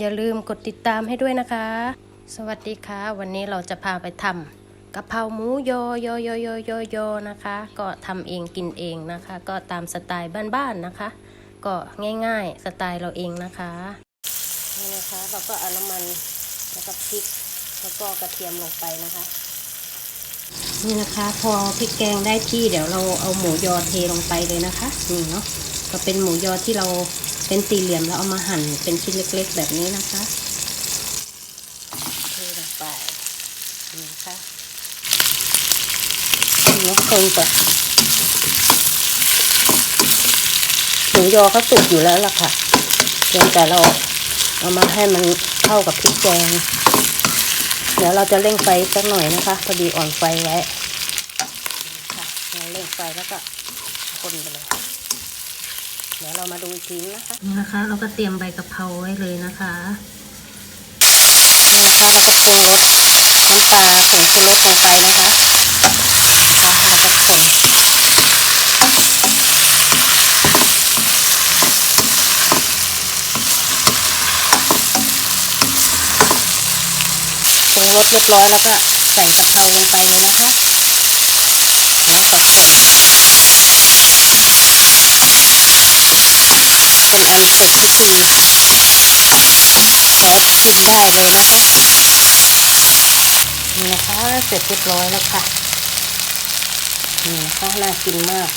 อย่าลืมกดติดตามให้ด้วยนะคะ สวัสดีค่ะ วันนี้เราจะพาไปทำกะเพราหมูยอยอยอยอยอยอนะคะ ก็ทำเองกินเองนะคะ ก็ตามสไตล์บ้านๆนะคะ ก็ง่ายๆสไตล์เราเองนะคะนี่นะคะเราก็เอาน้ำมันแล้วก็พริกแล้วก็กระเทียมลงไปนะคะ นี่นะคะ พอพริกแกงได้ที่เดี๋ยวเราเอาหมูยอเทลงไปเลยนะคะนี่เนาะก็เป็นหมูยอที่เรา เป็นสี่เหลี่ยมแล้วเอามาหั่นเป็นชิ้นเล็กๆแบบนี้นะคะเทลงไปนี่ะคะนี่คนก่อนหมูยอเขาสุกอยู่แล้วล่ะค่ะเพียงแต่เราเอามาให้มันเข้ากับพริกแกงเดี๋ยวเราจะเร่งไฟสักหน่อยนะคะพอดีอ่อนไฟไว้ค่ะเราเร่งไฟแล้วก็คนไปเลย เดี๋ยวเรามาดูอีกทีนะคะนี่นะคะ เราก็เตรียมใบกะเพราไว้เลยนะคะนี่นะคะเราก็ปรุงรสน้ำปลาผงชูรสลงไปนะคะนะคะแล้วก็คนปรุงรสเรียบร้อยแล้วก็ใส่กะเพราลงไปเลยนะคะ แล้วก็คน เป็นอันเสร็จพิธีขอชิมได้เลยนะคะนี่นะคะเสร็จเรียบร้อยแล้วค่ะนี่นะคะน่ากินมาก